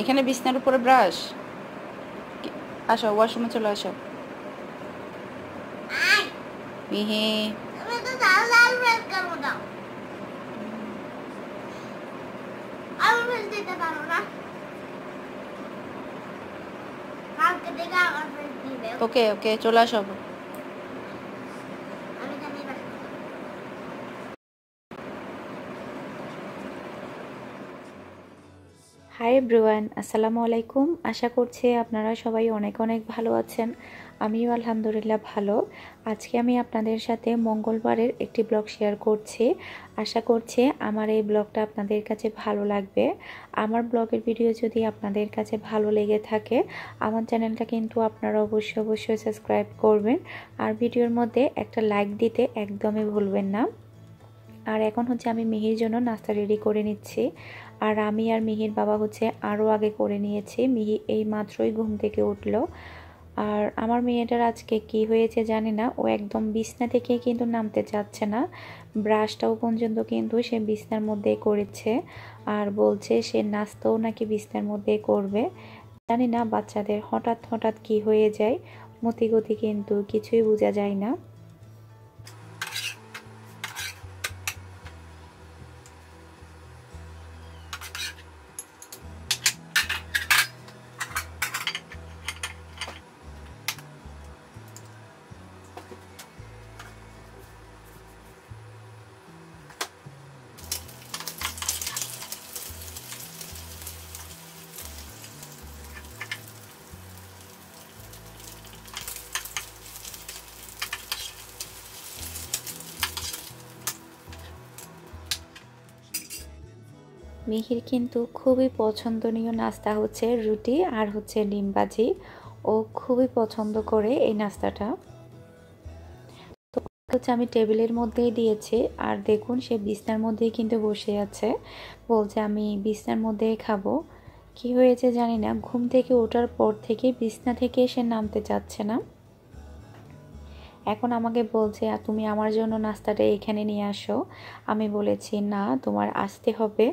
এখানে বিছনার উপরে ব্রাশ আসো ওয়াশরুমে চলে আসো। মিহি। ওকে তো লাল লাল ব্রাশ করব না আমি ব্রাশ দিতে পারব না কালকে থেকে আমার ব্রাশ দিবে ওকে ওকে চলে আসো আমি জানি ব্রাশ হাই ব্রুয়ান আসসালামু আলাইকুম আশা করছি আপনারা সবাই অনেক অনেক ভালো আছেন। আমিও আলহামদুলিল্লাহ ভালো। আজকে আমি আপনাদের সাথে মঙ্গলবারের একটি ব্লগ শেয়ার করছি। আশা করছি আমার এই ব্লগটা আপনাদের কাছে ভালো লাগবে। আমার ব্লগের ভিডিও যদি আপনাদের কাছে ভালো লেগে থাকে, আমার চ্যানেলটা কিন্তু আপনারা অবশ্যই অবশ্যই সাবস্ক্রাইব করবেন। আর ভিডিওর মধ্যে একটা লাইক দিতে একদমই ভুলবেন না। আর এখন হচ্ছে আমি মিহির জন্য নাস্তা রেডি করে নিচ্ছি। আর আমি আর মিহির বাবা হচ্ছে আরও আগে করে নিয়েছি। মিহি এই মাত্রই ঘুম থেকে উঠল। আর আমার মেয়েটার আজকে কি হয়েছে জানি না। ও একদম বিছনা থেকে কিন্তু নামতে চাচ্ছে না। ব্রাশটাও পর্যন্ত কিন্তু সে বিছনার মধ্যে করেছে। আর বলছে সে নাস্তাও নাকি বিছনার মধ্যে করবে। জানি না বাচ্চাদের হঠাৎ হঠাৎ কি হয়ে যায়। মতিগতি কিন্তু কিছুই বোঝা যায় না। মিহির কিন্তু খুবই পছন্দনীয় নাস্তা হচ্ছে রুটি আর হচ্ছে ডিম ভাজি ও খুবই পছন্দ করে এই নাস্তাটা। তো হচ্ছে আমি টেবিলের মধ্যেই দিয়েছি আর দেখুন সে বিছনার মধ্যেই কিন্তু বসে আছে। বলছে, আমি বিছনার মধ্যেই খাব। কি হয়েছে জানি না। ঘুম থেকে ওঠার পর থেকে বিছনা থেকে সে নামতে চাচ্ছে না। এখন আমাকে বলছে তুমি আমার জন্য নাস্তাটা এখানে নিয়ে আসো। আমি বলেছি, না, তোমার আসতে হবে।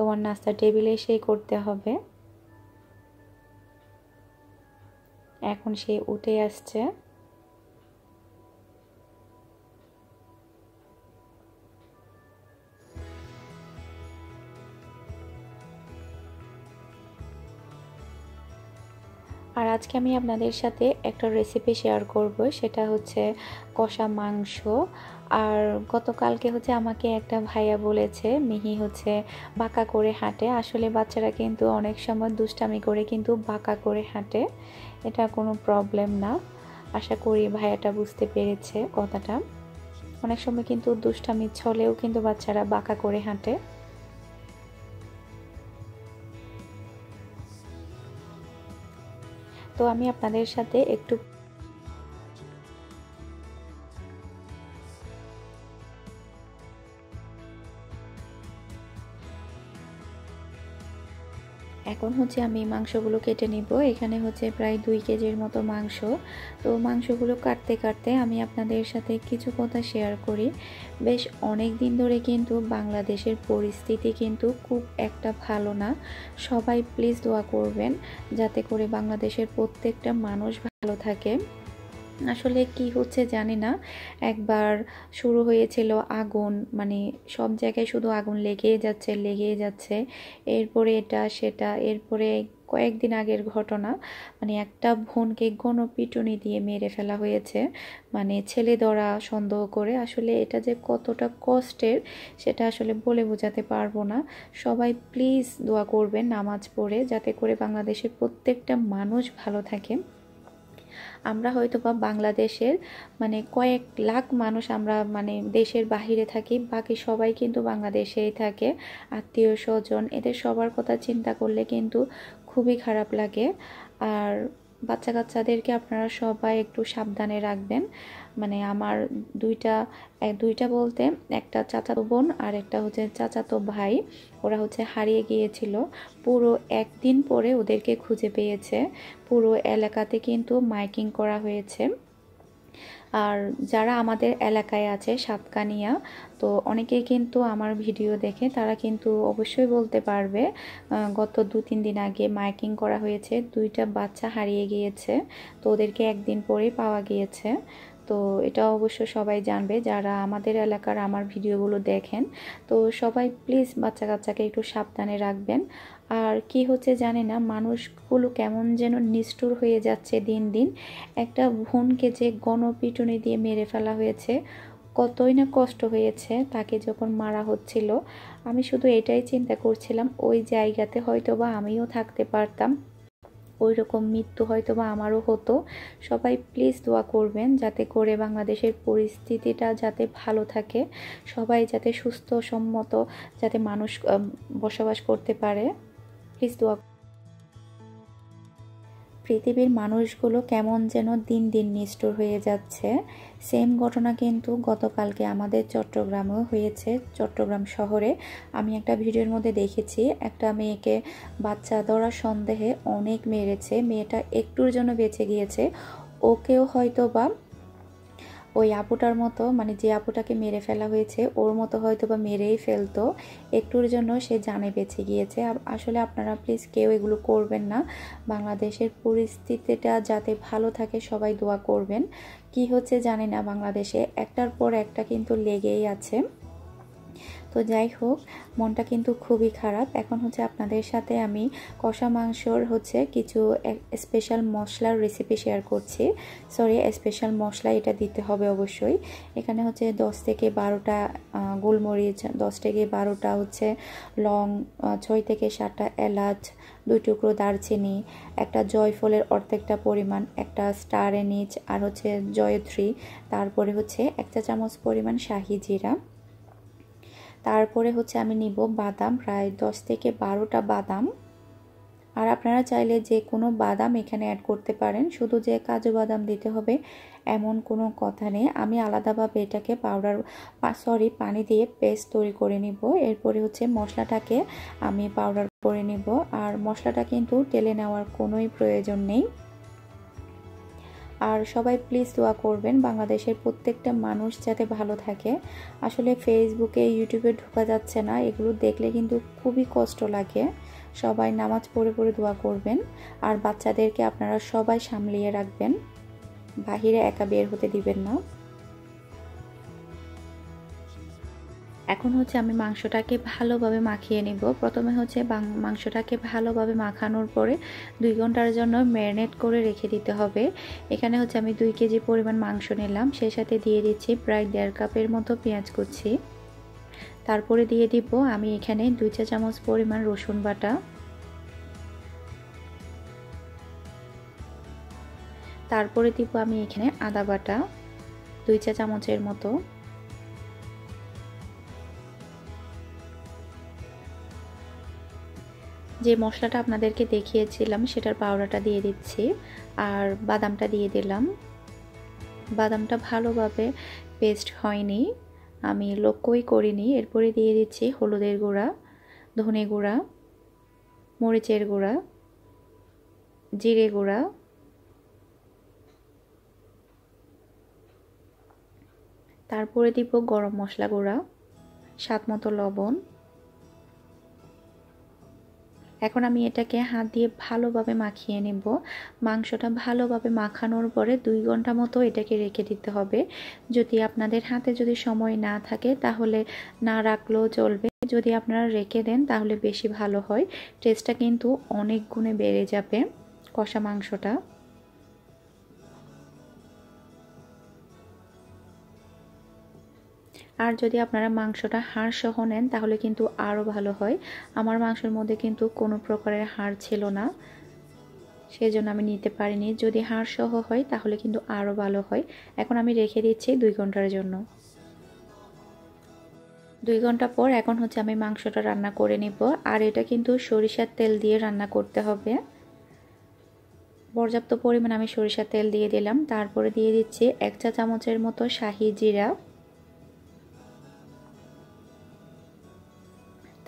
তোমার নাস্তা টেবিলে এসেই করতে হবে। এখন সে উঠে আসছে। আর আজকে আমি আপনাদের সাথে একটা রেসিপি শেয়ার করব, সেটা হচ্ছে কষা মাংস। আর গতকালকে হচ্ছে আমাকে একটা ভাইয়া বলেছে, মিহি হচ্ছে বাঁকা করে হাঁটে। আসলে বাচ্চারা কিন্তু অনেক সময় দুষ্টামি করে কিন্তু বাঁকা করে হাঁটে, এটা কোনো প্রবলেম না। আশা করি ভাইয়াটা বুঝতে পেরেছে কথাটা। অনেক সময় কিন্তু দুষ্টামি ছলেও কিন্তু বাচ্চারা বাঁকা করে হাঁটে। তো আমি আপনাদের সাথে একটু এখন হচ্ছে আমি মাংসগুলো কেটে নিব। এখানে হচ্ছে প্রায় দুই কেজির মতো মাংস। তো মাংসগুলো কাটতে কাটতে আমি আপনাদের সাথে কিছু কথা শেয়ার করি। বেশ অনেক দিন ধরে কিন্তু বাংলাদেশের পরিস্থিতি কিন্তু খুব একটা ভালো না। সবাই প্লিজ দোয়া করবেন যাতে করে বাংলাদেশের প্রত্যেকটা মানুষ ভালো থাকে। আসলে কি হচ্ছে জানি না। একবার শুরু হয়েছিল আগুন মানে সব জায়গায় শুধু আগুন লেগেই যাচ্ছে লেগেই যাচ্ছে। এরপরে এটা, সেটা, এরপরে কয়েকদিন আগের ঘটনা মানে একটা বোনকে গণপিটুনি দিয়ে মেরে ফেলা হয়েছে। মানে ছেলে ধরা সন্দেহ করে, আসলে এটা যে কতটা কষ্টের, সেটা আসলে বলে বোঝাতে পারব না। সবাই প্লিজ দোয়া করবেন নামাজ পড়ে, যাতে করে বাংলাদেশের প্রত্যেকটা মানুষ ভালো থাকে। আমরা হয়তো বা বাংলাদেশের মানে কয়েক লাখ মানুষ আমরা মানে দেশের বাহিরে থাকি, বাকি সবাই কিন্তু বাংলাদেশেই থাকে, আত্মীয় স্বজন, এদের সবার কথা চিন্তা করলে কিন্তু খুবই খারাপ লাগে। আর বাচ্চা কাচ্চাদেরকে আপনারা সবাই একটু সাবধানে রাখবেন। মানে আমার দুইটা দুইটা বলতে একটা চাচাতো বোন আর একটা হচ্ছে চাচাতো ভাই। ওরা হচ্ছে হারিয়ে গিয়েছিল। পুরো একদিন পরে ওদেরকে খুঁজে পেয়েছে। পুরো এলাকাতে কিন্তু মাইকিং করা হয়েছে। আর যারা আমাদের এলাকায় আছে, সাতকানিয়া, তো অনেকেই কিন্তু আমার ভিডিও দেখে তারা কিন্তু অবশ্যই বলতে পারবে গত দু তিন দিন আগে মাইকিং করা হয়েছে, দুইটা বাচ্চা হারিয়ে গিয়েছে, তো ওদেরকে একদিন পরেই পাওয়া গিয়েছে। তো এটা অবশ্য সবাই জানবে, যারা আমাদের এলাকার আমার ভিডিওগুলো দেখেন, তো সবাই প্লিজ বাচ্চা কাচ্চাকে একটু সাবধানে রাখবেন। আর কি হচ্ছে জানি না, মানুষগুলো কেমন যেন নিষ্ঠুর হয়ে যাচ্ছে দিন দিন। একটা বোনকে যে গণপিটুনি দিয়ে মেরে ফেলা হয়েছে, কতই না কষ্ট হয়েছে তাকে যখন মারা হচ্ছিল। আমি শুধু এটাই চিন্তা করছিলাম, ওই জায়গাতে হয়তো বা আমিও থাকতে পারতাম। ওই রকম মৃত্যু হয়তো বা আমারও হতো। সবাই প্লিজ দোয়া করবেন যাতে করে বাংলাদেশের পরিস্থিতিটা যাতে ভালো থাকে, সবাই যাতে সুস্থ, সম্মত, যাতে মানুষ বসবাস করতে পারে। প্লিজ দোয়া পৃথিবীর মানুষগুলো কেমন যেন দিন দিন নিষ্ঠুর হয়ে যাচ্ছে। সেম ঘটনা কিন্তু গতকালকে আমাদের চট্টগ্রামেও হয়েছে, চট্টগ্রাম শহরে। আমি একটা ভিডিওর মধ্যে দেখেছি, একটা মেয়েকে বাচ্চা ধরার সন্দেহে অনেক মেরেছে, মেয়েটা একটুর জন্য বেঁচে গিয়েছে। ওকেও হয়তো বা ওই আপুটার মতো মানে যে আপুটাকে মেরে ফেলা হয়েছে, ওর মতো হয়তো বা মেরেই ফেলতো। একটুর জন্য সে জানে বেঁচে গিয়েছে। আসলে আপনারা প্লিজ কেউ এগুলো করবেন না। বাংলাদেশের পরিস্থিতিটা যাতে ভালো থাকে, সবাই দোয়া করবেন। কি হচ্ছে জানি না বাংলাদেশে। একটার পর একটা কিন্তু লেগেই আছে। তো যাই হোক, মনটা কিন্তু খুবই খারাপ। এখন হচ্ছে আপনাদের সাথে আমি কষা মাংসর হচ্ছে কিছু স্পেশাল মশলার রেসিপি শেয়ার করছি। সরি স্পেশাল মশলা এটা দিতে হবে অবশ্যই। এখানে হচ্ছে দশ থেকে বারোটা গোলমরিচ, দশ থেকে বারোটা হচ্ছে লং ছয় থেকে সাতটা এলাচ, দুই টুকরো দারচিনি, একটা জয়ফলের অর্ধেকটা পরিমাণ, একটা স্টার এনিচ আর হচ্ছে জয়ত্রী। তারপরে হচ্ছে এক চা চামচ পরিমাণ শাহি জিরা। তারপরে হচ্ছে আমি নিব বাদাম, প্রায় দশ থেকে বারোটা বাদাম। আর আপনারা চাইলে যে কোনো বাদাম এখানে অ্যাড করতে পারেন, শুধু যে কাজু বাদাম দিতে হবে এমন কোনো কথা নেই। আমি আলাদাভাবে এটাকে পাউডার সরি পানি দিয়ে পেস্ট তৈরি করে নিব। এরপরে হচ্ছে মশলাটাকে আমি পাউডার করে নিব। আর মশলাটা কিন্তু টেলে নেওয়ার কোনোই প্রয়োজন নেই। আর সবাই প্লিজ দোয়া করবেন বাংলাদেশের প্রত্যেকটা মানুষ যাতে ভালো থাকে। আসলে ফেসবুকে ইউটিউবে ঢোকা যাচ্ছে না, এগুলো দেখলে কিন্তু খুবই কষ্ট লাগে। সবাই নামাজ পড়ে পড়ে দোয়া করবেন আর বাচ্চাদেরকে আপনারা সবাই সামলিয়ে রাখবেন। বাহিরে একা বের হতে দিবেন না। এখন হচ্ছে আমি মাংসটাকে ভালোভাবে মাখিয়ে নিব। প্রথমে হচ্ছে মাংসটাকে ভালোভাবে মাখানোর পরে দুই ঘণ্টার জন্য ম্যারিনেট করে রেখে দিতে হবে। এখানে হচ্ছে আমি দুই কেজি পরিমাণ মাংস নিলাম। সেই সাথে দিয়ে দিচ্ছি প্রায় দেড় কাপের মতো পেঁয়াজ কুচি। তারপরে দিয়ে দিব আমি এখানে দুই চা চামচ পরিমাণ রসুন বাটা। তারপরে দিব আমি এখানে আদা বাটা, দুই চা চামচের মতো। যে মশলাটা আপনাদেরকে দেখিয়েছিলাম, সেটার পাউডারটা দিয়ে দিচ্ছি। আর বাদামটা দিয়ে দিলাম। বাদামটা ভালোভাবে পেস্ট হয়নি। আমি লক্ষ্যই করিনি। এরপরে দিয়ে দিচ্ছি হলুদের গুঁড়া, ধনে গুঁড়া, মরিচের গুঁড়া, জিরে গুঁড়া। তারপরে দিব গরম মশলা গুঁড়া স্বাদ মতো লবণ। এখন আমি এটাকে হাত দিয়ে ভালোভাবে মাখিয়ে নেব। মাংসটা ভালোভাবে মাখানোর পরে দুই ঘণ্টা মতো এটাকে রেখে দিতে হবে। যদি আপনাদের হাতে যদি সময় না থাকে, তাহলে না রাখলেও চলবে। যদি আপনারা রেখে দেন, তাহলে বেশি ভালো হয়। টেস্টটা কিন্তু অনেক গুণে বেড়ে যাবে কষা মাংসটা। আর যদি আপনারা মাংসটা হাড় সহ নেন, তাহলে কিন্তু আরও ভালো হয়। আমার মাংসের মধ্যে কিন্তু কোনো প্রকারের হাড় ছিল না, সেজন্য আমি নিতে পারিনি। যদি হাড় সহ হয়, তাহলে কিন্তু আরও ভালো হয়। এখন আমি রেখে দিচ্ছি দুই ঘণ্টার জন্য। দুই ঘণ্টা পর এখন হচ্ছে আমি মাংসটা রান্না করে নিব। আর এটা কিন্তু সরিষার তেল দিয়ে রান্না করতে হবে। পর্যাপ্ত পরিমাণ আমি সরিষার তেল দিয়ে দিলাম। তারপরে দিয়ে দিচ্ছি এক চা চামচের মতো শাহি জিরা।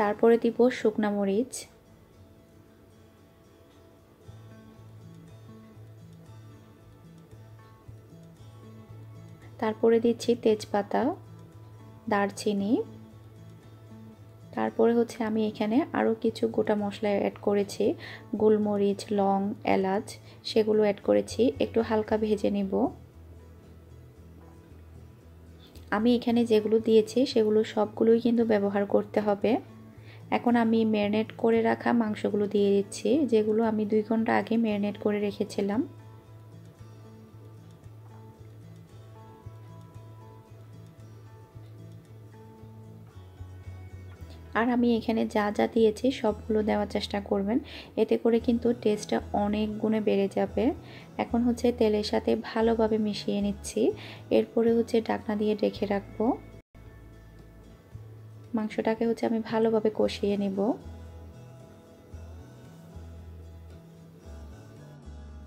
তারপরে দিব শুকনা মরিচ। তারপরে দিচ্ছি তেজপাতা, দারচিনি। তারপরে হচ্ছে আমি এখানে আরও কিছু গোটা মশলা অ্যাড করেছি। গোলমরিচ, লং, এলাচ, সেগুলো অ্যাড করেছি। একটু হালকা ভেজে নিব। আমি এখানে যেগুলো দিয়েছি সেগুলো সবগুলোই কিন্তু ব্যবহার করতে হবে। এখন আমি ম্যারিনেট করে রাখা মাংসগুলো দিয়ে দিচ্ছি, যেগুলো আমি দুই ঘণ্টা আগে ম্যারিনেট করে রেখেছিলাম। আর আমি এখানে যা যা দিয়েছি সবগুলো দেওয়ার চেষ্টা করবেন, এতে করে কিন্তু টেস্টটা অনেক গুণে বেড়ে যাবে। এখন হচ্ছে তেলের সাথে ভালোভাবে মিশিয়ে নিচ্ছি, এরপরে হচ্ছে ডাকনা দিয়ে রেখে রাখব। মাংসটাকে হচ্ছে আমি ভালোভাবে কষিয়ে নেব।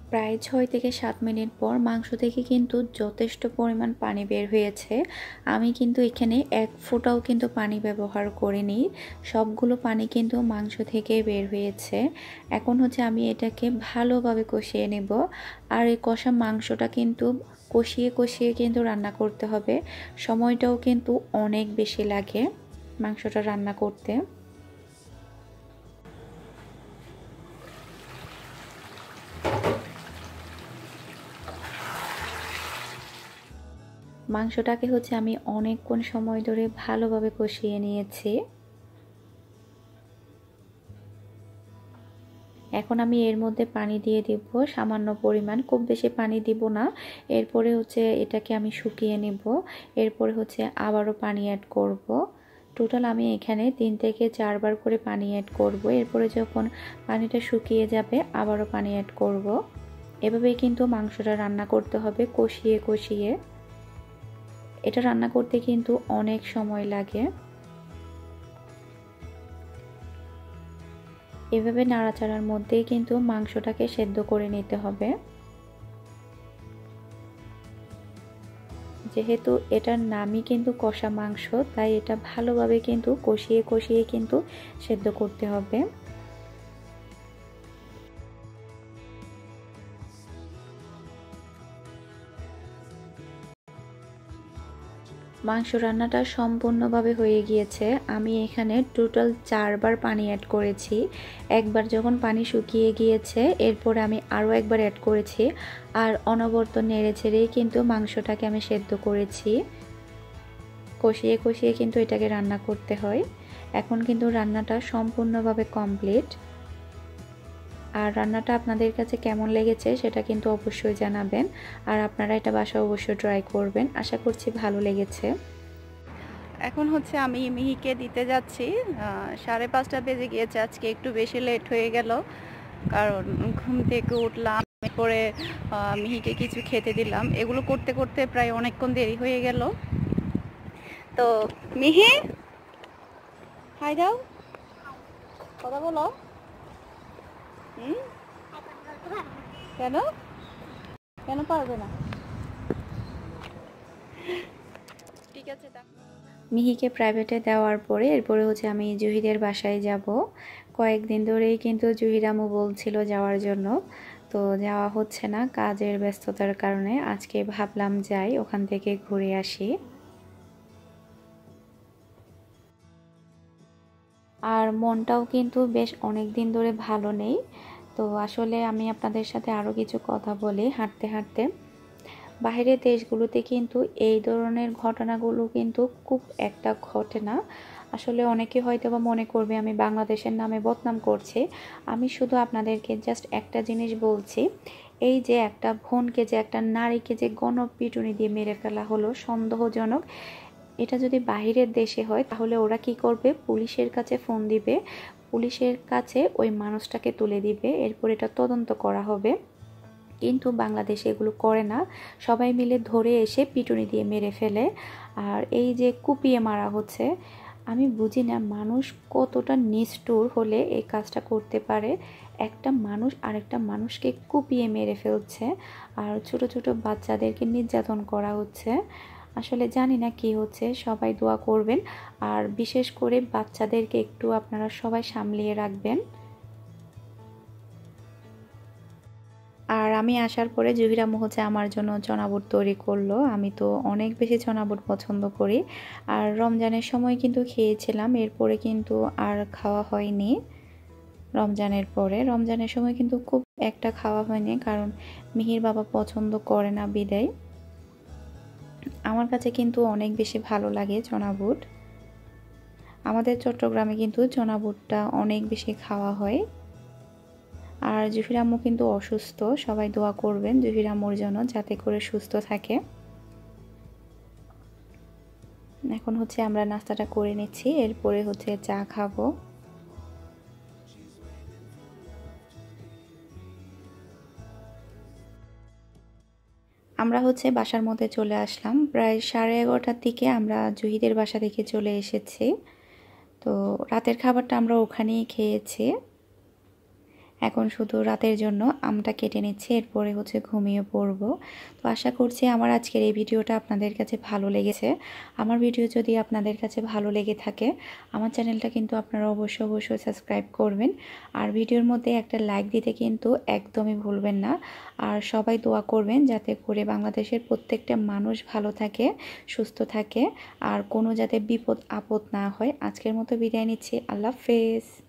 প্রায় ছয় থেকে সাত মিনিট পর মাংস থেকে কিন্তু যথেষ্ট পরিমাণ পানি বের হয়েছে। আমি কিন্তু এখানে এক ফোঁটাও কিন্তু পানি ব্যবহার করিনি। সবগুলো পানি কিন্তু মাংস থেকে বের হয়েছে। এখন হচ্ছে আমি এটাকে ভালোভাবে কষিয়ে নেব। আর এই কষা মাংসটা কিন্তু কষিয়ে কষিয়ে কিন্তু রান্না করতে হবে। সময়টাও কিন্তু অনেক বেশি লাগে। মাংসটা রান্না করতে। মাংসটাকে হচ্ছে আমি অনেকক্ষণ সময় ধরে ভালোভাবে কষিয়ে নিয়েছি। এখন আমি এর মধ্যে পানি দিয়ে দিব, সামান্য পরিমাণ। খুব বেশি পানি দিব না। এরপরে হচ্ছে এটাকে আমি শুকিয়ে নেব। এরপরে হচ্ছে আবারও পানি অ্যাড করব। টোটাল আমি এখানে তিন থেকে চারবার করে পানি অ্যাড করব। এরপরে যখন পানিটা শুকিয়ে যাবে, আবারও পানি অ্যাড করব। এভাবেই কিন্তু মাংসটা রান্না করতে হবে কষিয়ে কষিয়ে। এটা রান্না করতে কিন্তু অনেক সময় লাগে। এভাবে নাড়াচাড়ার মধ্যেই কিন্তু মাংসটাকে সেদ্ধ করে নিতে হবে। যেহেতু এটার নামই কিন্তু কষা মাংস, তাই এটা ভালোভাবে কিন্তু কষিয়ে কষিয়ে কিন্তু সেদ্ধ করতে হবে। মাংস রান্নাটা সম্পূর্ণভাবে হয়ে গিয়েছে। আমি এখানে টোটাল চারবার পানি অ্যাড করেছি। একবার যখন পানি শুকিয়ে গিয়েছে, এরপরে আমি আরও একবার অ্যাড করেছি। আর অনবর্ত নেড়ে ছেড়েই কিন্তু মাংসটাকে আমি সেদ্ধ করেছি। কষিয়ে কষিয়ে কিন্তু এটাকে রান্না করতে হয়। এখন কিন্তু রান্নাটা সম্পূর্ণভাবে কমপ্লিট আর রান্নাটা আপনাদের কাছে কেমন লেগেছে সেটা কিন্তু অবশ্যই জানাবেন। আর আপনারা এটা বাসা অবশ্যই ট্রাই করবেন। আশা করছি ভালো লেগেছে। এখন হচ্ছে আমি মিহিকে দিতে যাচ্ছি। সাড়ে পাঁচটা বেজে গিয়েছে। আজকে একটু বেশি লেট হয়ে গেল। কারণ ঘুম থেকে উঠলাম পরে মিহিকে কিছু খেতে দিলাম। এগুলো করতে করতে প্রায় অনেকক্ষণ দেরি হয়ে গেল। তো মিহি, হাই দাও। কথা বলো। কেন? কেন পারবে না? ঠিক আছে মিহিকে প্রাইভেটে দেওয়ার পরে এরপরে হচ্ছে আমি জুহিদের বাসায় যাব। কয়েকদিন ধরেই কিন্তু জুহিরামু বলছিল যাওয়ার জন্য। তো যাওয়া হচ্ছে না কাজের ব্যস্ততার কারণে। আজকে ভাবলাম যাই ওখান থেকে ঘুরে আসি। আর মনটাও কিন্তু বেশ অনেক দিন ধরে ভালো নেই। তো আসলে আমি আপনাদের সাথে আরও কিছু কথা বলি হাঁটতে হাঁটতে। বাইরের দেশগুলোতে কিন্তু এই ধরনের ঘটনাগুলো কিন্তু খুব একটা ঘটে না। আসলে অনেকে হয়তো বা মনে করবে আমি বাংলাদেশের নামে বদনাম করছি। আমি শুধু আপনাদেরকে জাস্ট একটা জিনিস বলছি, এই যে একটা বোনকে, যে একটা নারীকে যে গণপিটুনি দিয়ে মেরে ফেলা হলো, সন্দেহজনক এটা যদি বাহিরের দেশে হয়, তাহলে ওরা কি করবে? পুলিশের কাছে ফোন দিবে। পুলিশের কাছে ওই মানুষটাকে তুলে দিবে। এরপর এটা তদন্ত করা হবে। কিন্তু বাংলাদেশে এগুলো করে না। সবাই মিলে ধরে এসে পিটুনি দিয়ে মেরে ফেলে। আর এই যে কুপিয়ে মারা হচ্ছে, আমি বুঝি না মানুষ কতটা নিষ্ঠুর হলে এই কাজটা করতে পারে। একটা মানুষ আরেকটা মানুষকে কুপিয়ে মেরে ফেলছে। আর ছোট ছোট বাচ্চাদেরকে নির্যাতন করা হচ্ছে। আসলে জানি না কি হচ্ছে, সবাই দোয়া করবেন। আর বিশেষ করে বাচ্চাদেরকে একটু আপনারা সবাই সামলিয়ে রাখবেন। আর আমি আসার পরে জহিরাম্মু হচ্ছে আমার জন্য চনাবুট তৈরি করল। আমি তো অনেক বেশি চনাবুট পছন্দ করি। আর রমজানের সময় কিন্তু খেয়েছিলাম, এরপরে কিন্তু আর খাওয়া হয়নি রমজানের পরে। রমজানের সময় কিন্তু খুব একটা খাওয়া হয়নি, কারণ মিহির বাবা পছন্দ করে না বিদায়। আমার কাছে কিন্তু অনেক বেশি ভালো লাগে চনাবুট আমাদের চট্টগ্রামে কিন্তু চনাবুটটা অনেক বেশি খাওয়া হয়। আর জুহির আম্মু কিন্তু অসুস্থ, সবাই দোয়া করবেন জুহির আম্মুর জন্য যাতে করে সুস্থ থাকে। এখন হচ্ছে আমরা নাস্তাটা করে নিচ্ছি, এরপরে হচ্ছে চা খাব। আমরা হচ্ছে বাসার মধ্যে চলে আসলাম। প্রায় সাড়ে এগারোটার দিকে আমরা জুহিদের বাসা থেকে চলে এসেছি। তো রাতের খাবারটা আমরা ওখানেই খেয়েছি। এখন শুধু রাতের জন্য আমটা কেটে নিচ্ছি, এরপরে হচ্ছে ঘুমিয়ে পড়ব। তো আশা করছি আমার আজকের এই ভিডিওটা আপনাদের কাছে ভালো লেগেছে। আমার ভিডিও যদি আপনাদের কাছে ভালো লেগে থাকে, আমার চ্যানেলটা কিন্তু আপনারা অবশ্যই অবশ্যই সাবস্ক্রাইব করবেন। আর ভিডিওর মধ্যে একটা লাইক দিতে কিন্তু একদমই ভুলবেন না। আর সবাই দোয়া করবেন যাতে করে বাংলাদেশের প্রত্যেকটা মানুষ ভালো থাকে, সুস্থ থাকে, আর কোনো যাতে বিপদ আপদ না হয়। আজকের মতো বিদায় নিচ্ছি। আল্লাহ হাফেজ।